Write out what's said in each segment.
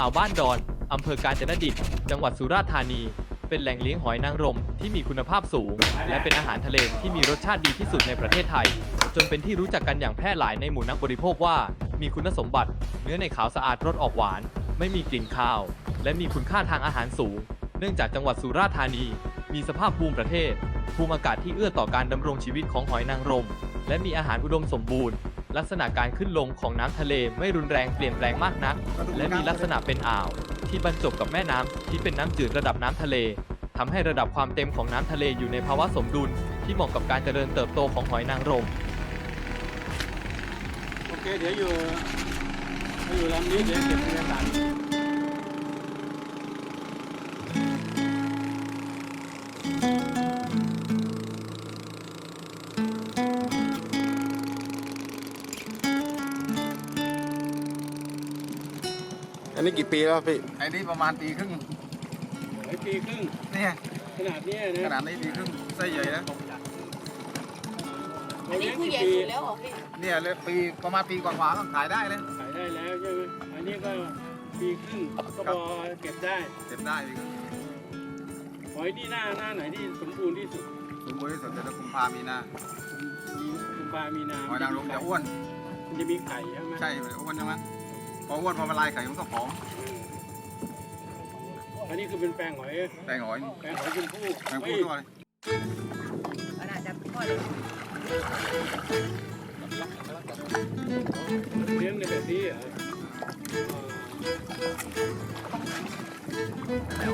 อ่าวบ้านดอน อำเภอกาญจนดิตจังหวัดสุราษฎร์ธานี เป็นแหล่งเลี้ยงหอยนางรมที่มีคุณภาพสูง และเป็นอาหารทะเลที่มีรสชาติดีที่สุดในประเทศไทย จนเป็นที่รู้จักกันอย่างแพร่หลายในหมู่นักบริโภคว่า มีคุณสมบัติ เนื้อในขาวสะอาดรสออกหวาน ไม่มีกลิ่นคาว และมีคุณค่าทางอาหารสูง เนื่องจากจังหวัดสุราษฎร์ธานี มีสภาพภูมิประเทศภูมิอากาศที่เอื้อต่อการดำรงชีวิตของหอยนางรม และมีอาหารอุดมสมบูรณ์ ลักษณะการขึ้นลงของน้ำทะเลไม่รุนแรงเปลี่ยนแปลงมากนัก และมีลักษณะเป็นอ่าว ที่บรรจบกับแม่น้ำที่เป็นน้ำจืดระดับน้ำทะเลทำให้ระดับความเต็มของน้ำทะเลอยู่ในภาวะสมดุล ที่เหมาะกับการเจริญเติบโตของหอยนางรม โอเค เดี๋ยวอยู่อยู่ลำนี้เดี๋ยวเก็บเอกสาร อันนี้กี่ปีแล้วพี่ ไอ้นี่ประมาณปีครึ่งหอยปีครึ่งเนี่ยขนาดเนี้ยนะขนาดนี้ปีครึ่งไส้ใหญ่นะอันนี้ผู้ใหญ่สุดแล้วเหรอพี่เนี่ยเลยปีประมาณปีกว่าๆก็ขายได้เลยขายได้แล้วใช่ไหมอันนี้ก็ปีครึ่งก็พอเก็บได้เก็บได้ปีครึ่งหอยที่หน้าหน้าไหนที่สมบูรณ์ที่สุดสมบูรณ์ที่สุดเดือนกุมภามีนามีกุมภามีนาหอยนางรมจะอ้วนมันจะมีไข่ใช่ไหมใช่มันอ้วนใช่ไหม พออ้วนพอละลายไข่มันก็ผอมเอออันนี้คือเป็นแปลงหอย แตงหอยแปลงหอยชมพู่แตงพูดด้วยขนาดจะพ่อเลยเลี้ยงในแบบนี้เหรอเอ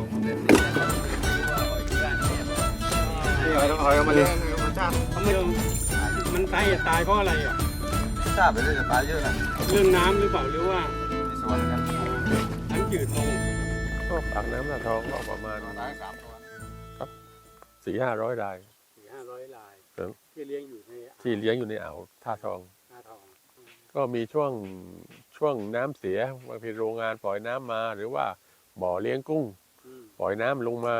อหอยหอยเอามาเลี้ยงธรรมชาติทำไมมันตายอย่าตายเพราะอะไรอะชาติไปเรื่อยจะตายเยอะนะเรื่องน้ำหรือเปล่าหรือว่า น้ำจืดลงก็ปากน้ำหน้าทองก็ประมาณตายสามตัวสี่ห้าร้อยราย สี่ห้าร้อยลายครับ ที่เลี้ยงอยู่ในที่เลี้ยงอยู่ในอ่าวท่าทองหน้าทองก็มีช่วงช่วงน้ำเสียบางทีโรงงานปล่อยน้ำมา หรือว่าบ่อเลี้ยงกุ้ง อืมปล่อยน้ำลงมา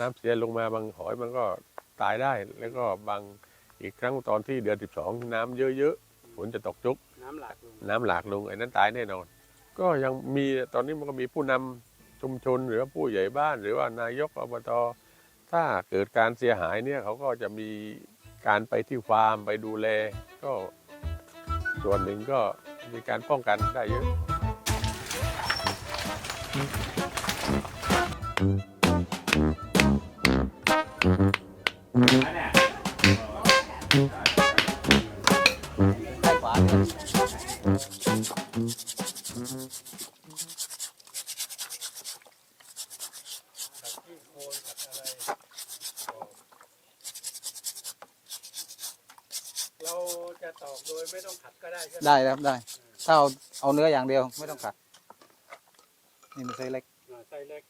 น้ำเสียลงมาบางหอยมันก็ตายได้ แล้วก็บางอีกครั้งตอนที่เดือนสิบสองน้ำเยอะๆฝนจะตกจุก น้ำหลากลงน้ำหลากลงไอ้นั้นตายแน่นอน ก็ยังมีตอนนี้มันก็มีผู้นำชุมชนหรือว่าผู้ใหญ่บ้าน หรือว่านายกอบตถ้าเกิดการเสียหายเนี่ยเขาก็จะมีการไปที่ฟาร์มไปดูแล ก็ส่วนหนึ่งก็มีการป้องกันได้เยอะที่ ได้ใช่ไหมได้ครับได้ ถ้าเอาเอาเนื้ออย่างเดียวไม่ต้องขัด นี่มันไซส์เล็ก อ่าไส้เล็ก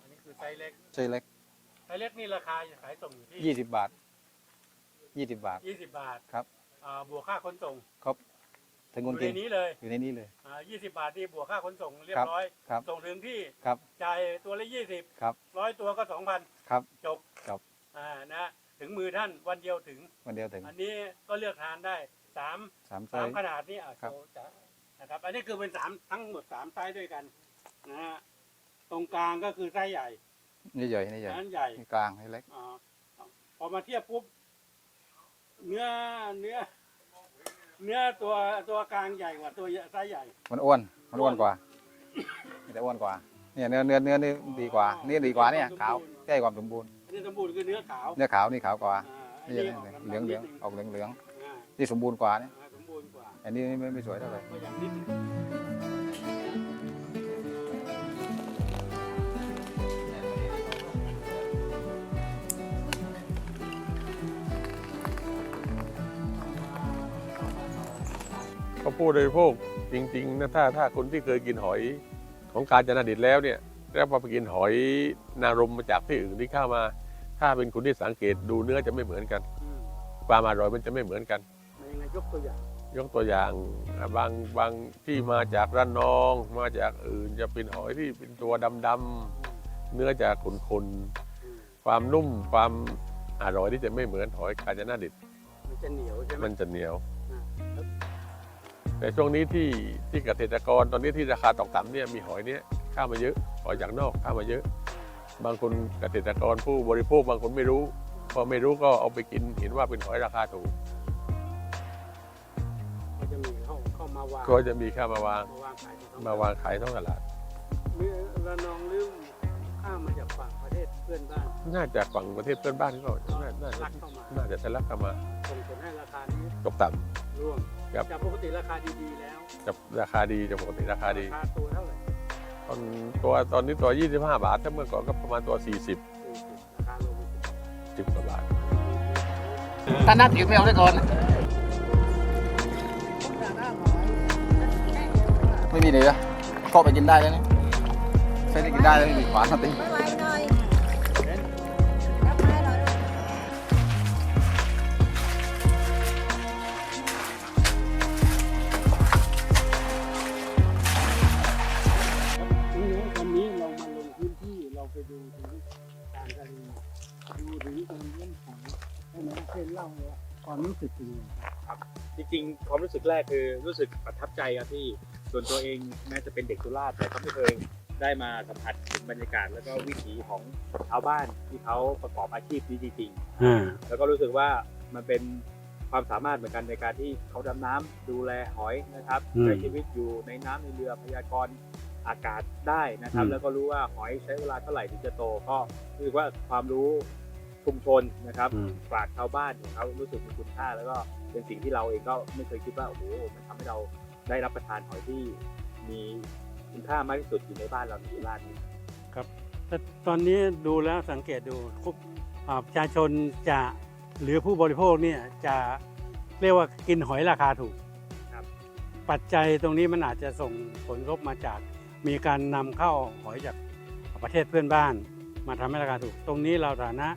อันนี้คือไซส์เล็ก ไซส์เล็กไซส์เล็กนี่ราคาจะขายส่งอยู่ที่ยี่สิบบาทยี่สิบบาท ยี่สิบบาทครับ อ่าบวกค่าขนส่งถึงอคนยู่กิในนนี้เลยอยู่ในนี้เลย อ่ายี่สิบบาทนี่บวกค่าขนส่งเรียครับบร้อย ครับ ส่งถึงที่ครับ จ่ายตัวละยี่สิบครับ ร้อยตัวก็สองพันครับ จบครับอ่านะ ถึงมือท่านวันเดียวถึง วันเดียวถึงอันนี้ก็เลือกทานได้สามสามไซสามส์ขนาดนี่อะครับ โชว์จ้ะนะครับ อันนี้คือเป็นสามทั้งหมดสามไซส์ด้วยกันนะฮะตรงกลางก็คือไซส์ใหญ่นี่ใหญ่นี่ใหญ่นั้นใหญ่ นี่กลางนี่เล็ก อ่าพอมาเทียบปุ๊บ เนื้อเนื้อ เนื้อตัวตัวกลางใหญ่กว่าตัวไซส์ใหญ่มันอ้วน มันอ้วนกว่านี่แต่อ้วนกว่า เนี่ยเนื้อเนื้อเนื้อนี่ดีกว่า นี่ดีกว่าเนี่ยขาวใกล้ความสมบูรณ์อันนี้สมบูรณ์คือเนื้อขาวเนื้อขาวนี่ขาวกว่าอ่าอันนี่นี้เหออกลืองเหลืองดำๆนิดนึออกเหลืองเหลืองอ่านี่สมบูรณ์กว่าเนี่ยอ่าสมบูรณ์กว่า อันนี้ไม่ไม่สวยเท่าไหร่ ก็อย่างนิดนึงก็ผู้บริโภคจริงๆนะถ้าถ้าคนที่เคยกินหอยของกาญจนดิตแล้วเนี่ยแล้วพอไปกินหอยนางรมมาจากที่อื่นที่เข้ามา ถ้าเป็นคนที่สังเกตดูเนื้อจะไม่เหมือนกันอืมความอร่อยมันจะไม่เหมือนกันในยังไงยกตัวอย่าง ยกตัวอย่างอะบางบางที่มาจากระนอง มาจากอื่นจะเป็นหอยที่เป็นตัวดำๆเนื้อจะขุนๆความนุ่มความอร่อยที่จะไม่เหมือนหอยกาญจนาดิบมันจะเหนียวใช่ไหมมันจะเหนียวอ่า แต่ช่วงนี้ที่ที่เกษตรกรตอนนี้ที่ราคาตกต่ำเนี่ยมีหอยเนี้ยเข้ามาเยอะหอยจากนอกเข้ามาเยอะ บางคนเกษตรกรผู้บริโภคบางคนไม่รู้พอไม่รู้ก็เอาไปกินเห็นว่าเป็นหอยราคาถูกก็จะมีเข้าเข้ามาวางก็จะมีเข้ามาวางมาวางขายที่ท้องมาวางขายท้องตลาดเรือระนองลืมข้ามมาจากฝั่งประเทศเพื่อนบ้าน น่าจะฝั่งประเทศเพื่อนบ้านก็น่า น่าจะลักเข้ามาน่าจะทะลักเข้ามาส่งผลให้ราคานี้ตกต่ร่วงครับ จากปกติราคาดีๆแล้วำจะราคาดีจะปกติราคาดี ราคาตัวเท่าไหร่ตอนตัวตอนนี้ตัว 25 บาท ถ้าเมื่อก่อนก็ประมาณตัว 40 สี่สิบราคาลงไปสิบ10กว่าบาท ถ้านัดอีกไม่เอาได้ก่อน ไม่มีเลยอะก็ไปกินได้แล้วนี่ใช้ได้กินได้แล้วไม่มีขวานมาตี ไม่ไหวหน่อ ไปดูถึงการทะเลดูถึงการเลี้ยงหอยให้น้องเช่นเล่าเลยว่าความรู้สึกเป็นยังไงจริงๆความรู้สึกแรกคือรู้สึกประทับใจครับที่ส่วนตัวเองแม้จะเป็นเด็กสุราษฎร์แต่ก็ไม่เคยได้มาสัมผัสถึงบรรยากาศ แล้วก็วิถีของชาวบ้านที่เขาประกอบอาชีพนี้จริงอ่าๆแล้วก็รู้สึกว่ามันเป็นความสามารถเหมือนกันในการที่เขาดำน้ำดูแลหอยนะครับอืมใช้ชีวิตอยู่ในน้ำในเรือพยากรณ์ อากาศได้นะครับอืมแล้วก็รู้ว่าหอยใช้เวลาเท่าไหร่ถึงจะโตก็รู้สึกว่าความรู้ชุมชนนะครับอืมฝากชาวบ้านของเขารู้สึกมีคุณค่า แล้วก็เป็นสิ่งที่เราเองก็ไม่เคยคิดว่าโอ้โหมันทำให้เราได้รับประทานหอยที่มีคุณค่ามากที่สุดอยู่ในบ้านเราในสุราษฎร์นี้แต่ตอนนี้ดูแล้วสังเกตดูคุบอ่าประชาชนจะหรือผู้บริโภคเนี่ยจะเรียกว่ากินหอยราคาถูกครับปัจจัยตรงนี้มันอาจจะส่งผลกระทบมาจาก มีการนำเข้าหอยจากประเทศเพื่อนบ้าน มาทำให้ราคาถูก ตรงนี้เราฐานะ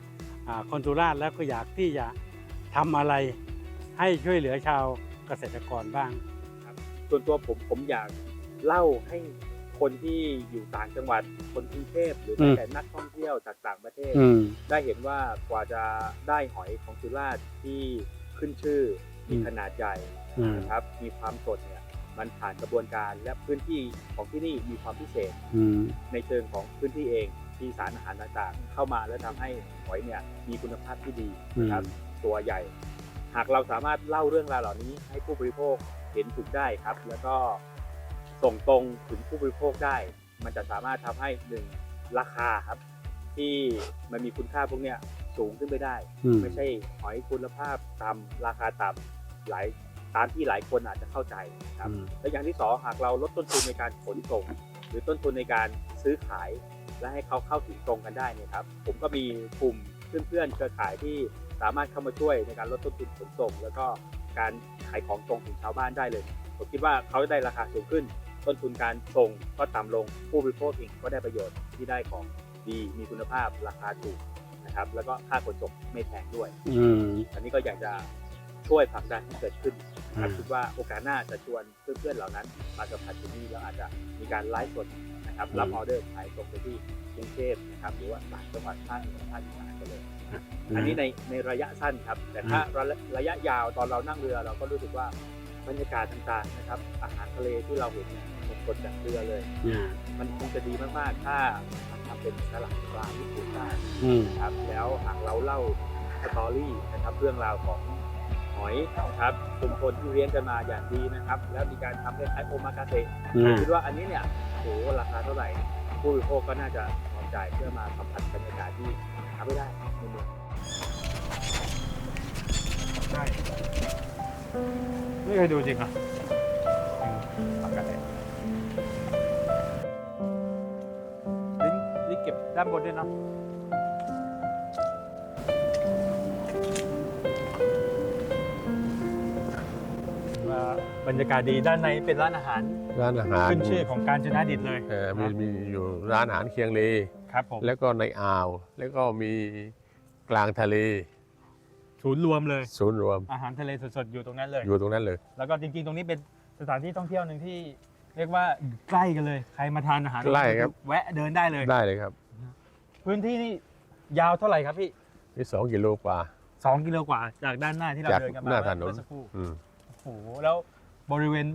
อ่าคนสุราษฎร์แล้วก็อยากที่จะทำอะไรให้ช่วยเหลือชาวเกษตรกรบ้างส่วนตัวผมผมอยากเล่าให้คนที่อยู่ต่างจังหวัดคนกรุงเทพหรือแม้แต่นักท่องเที่ยวจากต่างประเทศอืมได้เห็นว่ากว่าจะได้หอยของสุราษฎร์ที่ขึ้นชื่อมีอืมขนาดใหญ่อืมนะครับมีความสดเนี่ย มันผ่านกระบวนการและพื้นที่ของที่นี่มีความพิเศษอืมในเชิงของพื้นที่เองที่สารอาหารต่างๆเข้ามาแล้วทำให้หอยเนี่ยมีคุณภาพที่ดีนะครับตัวใหญ่ หากเราสามารถเล่าเรื่องราวเหล่านี้ให้ผู้บริโภคเห็นถูกได้ครับ แล้วก็ส่งตรงถึงผู้บริโภคได้ มันจะสามารถทำให้หนึ่งราคาครับ ที่มันมีคุณค่าพวกเนี้ยสูงขึ้นไปได้ อืม ไม่ใช่หอยคุณภาพต่ำราคาต่ำหลายตามที่หลายคนอาจจะเข้าใจครับอืมและอย่างที่สองหากเราลดต้นทุนในการขนส่ง หรือต้นทุนในการซื้อขาย และให้เขาเข้าถึงตรงกันได้เนยครับ ผมก็มีกลุ่มเพื่อนๆเครือข่ายที่สามารถเข้ามาช่วยในการลดต้นทุนขนส่ง แล้วก็การขายของตรงถึงชาวบ้านได้เลย ผมคิดว่าเขาได้ราคาสูงขึ้น ต้นทุนการส่งก็ต่ำลงผู้บริโภคเองก็ได้ประโยชน์ที่ได้ของดีมีคุณภาพราคาถูกนะครับ แล้วก็ค่าขนส่งไม่แพงด้วยอืมอันนี้ก็อยากจะ ช่วยผลักดันให้เกิดขึ้นนะครับอืมคิดว่าโอกาสหน้าจะชวนเพื่อนๆเหล่านั้น มาสัมผัสที่นี่แล้วอาจจะมีการไลฟ์สดนะครับ รับออเดอร์ขายส่งไปที่กรุงเทพนะครับหรือว่าต่างจังหวัดภาคเหนือภาคอีสานกันเลยอันนี้ในในระยะสั้นครับ แต่ถ้าระระยะยาวตอนเรานั่งเรือเราก็รู้สึกว่าบรรยากาศต่างๆนะครับ อาหารทะเลที่เราเห็นเนี่ยสดๆจากเรือเลยอ่ามันคงจะดีมากๆ ถ้าทำเป็นสลัดปลาญี่ปุ่นได้อืมนะครับ แล้วหากเราเล่าสตอรี่นะครับเรื่องราวของ หอยนะครับชุมชนที่เลี้ยงกันมาอย่างดีนะครับ แล้วมีการทำคล้ายๆโอมากาเตะอ่าคิดว่าอันนี้เนี่ยโหราคาเท่าไหร่ ผู้บริโภคก็น่าจะพอใจเพื่อมาสัมผัสบรรยากาศที่หาไม่ได้ในเมืองไม่เคยดูจริงเหรอปกติลิ้นลิ้นเก็บด้านบนด้วยเนาะ บรรยากาศดีด้านในเป็นร้านอาหารร้านอาหารขึ้นชื่อของการจนาดิตเลยเอ่อมีมีอยู่ร้านอาหารเคียงเลครับผมแล้วก็ในอ่าว แล้วก็มีกลางทะเล ศูนย์รวมเลย ศูนย์รวม อาหารทะเลสดๆอยู่ตรงนั้นเลย อยู่ตรงนั้นเลย แล้วก็จริงๆ ตรงนี้เป็นสถานที่ท่องเที่ยวหนึ่งที่ เรียกว่าใกล้กันเลย ใครมาทานอาหารใกล้ครับ แวะเดินได้เลย ได้เลยครับ พื้นที่นี่ยาวเท่าไหร่ครับพี่นี่สองกิโลกว่าสองกิโลกว่าจากด้านหน้าที่เราจากเดินกันมาหน้าถนนเมื่อสักครู่อืมโอ้โหแล้ว บริเวณ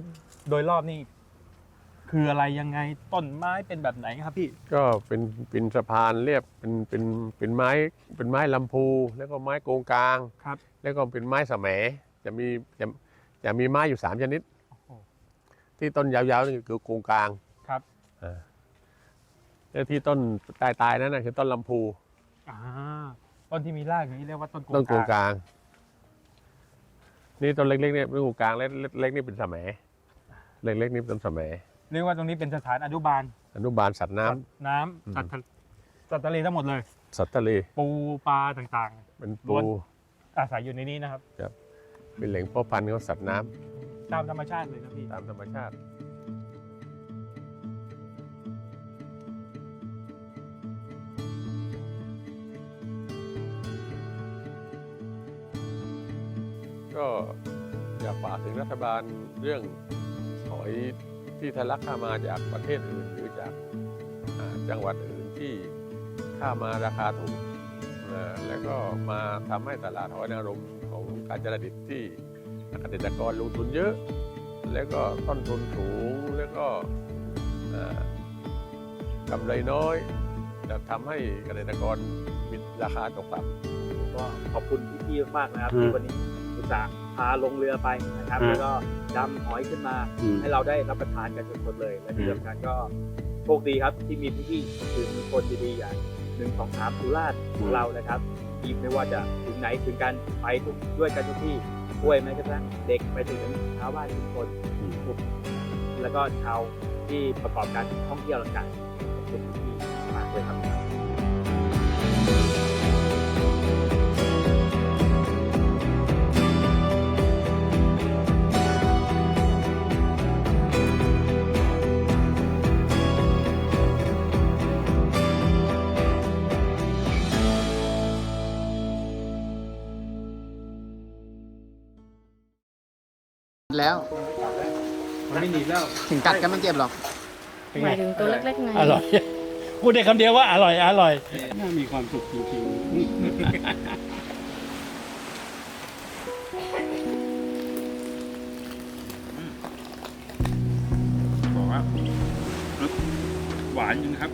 โดยรอบนี่คืออะไรยังไงต้นไม้เป็นแบบไหนครับพี่ ก็เป็นเป็นสะพานเรียบเป็นเป็นเป็นไม้เป็นไม้ลำพู แล้วก็ไม้โกงกลางครับ แล้วก็เป็นไม้สะแหมจะมีจะจะมีไม้อยู่สามชนิดโอ้โหที่ต้นยาวๆนี่คือโกงกลางครับอ่าแล้วที่ต้นตายๆนั่นนะคือต้นลำพูอ่าต้นที่มีรากอย่างนี้เรียกว่าต้นโกงต้นโกงกกลางลาง นี่ต้นเล็กๆเนี่ยเป็นโกงกลางเล็กเล็กๆนี่เป็นสะแหมเล็กๆนี่เป็นต้นสะแหมเรียกว่าตรงนี้เป็นสถานอนุบาล อนุบาลสัตว์น้ำ สัตว์น้ำสัตว์ทะสัตว์ทะเลทั้งหมดเลย สัตว์ทะเลปูปลาต่างเป็นล้ปูวนๆอาศัยอยู่ในนี้นะครับ เป็นแหล่งเพาะพันธุ์ของสัตว์น้ำตามธรรมชาติเลยนะพี่ ตามธรรมชาติ ก็อยากฝากถึงรัฐบาลเรื่องหอยที่ทะลักเข้ามาจากประเทศอื่นหรือจากอ่าจังหวัดอื่นที่เข้ามาราคาถูกอ่าแล้วก็มาทำให้ตลาดหอยนางรมของการจรดิตที่เกษตรกรลงทุนเยอะ แล้วก็ต้นทุนสูงแล้วก็อ่ากำไรน้อย จะทำให้เกษตรกรมีราคาตกต่ำผมก็ขอบคุณพี่ๆมากๆนะครับอืมที่วันนี้ อุตส่าห์พาลงเรือไปนะครับอืมแล้วก็ดำหอยขึ้นมาอืม ให้เราได้รับประทานกันสดๆเลย และที่อืมสำคัญก็โชคดีครับที่มีพี่ๆสื่อมวลชนดีๆอย่างหนึ่งสองสามสุราษฎร์ของเรานะครับที่ไม่ว่าจะถึงไหนถึงกันไปทุกด้วยกันทุกที่ช่วยแม้กระทั่งเด็กไปถึงชาวบ้านทุกคนกลุ่มแล้วก็ชาวที่ประกอบการท่องเที่ยวต่างๆขอบคุณพี่ๆมากเลยครับ แล้วมันไม่หนีแล้ว ถึงกัดก็ไม่เจ็บหรอกหมายถึงตัวเล็กๆไงอร่อย พูดได้คำเดียวว่าอร่อยอร่อย น่ามีความสุขจริงๆบอกว่าหวานจริงครับ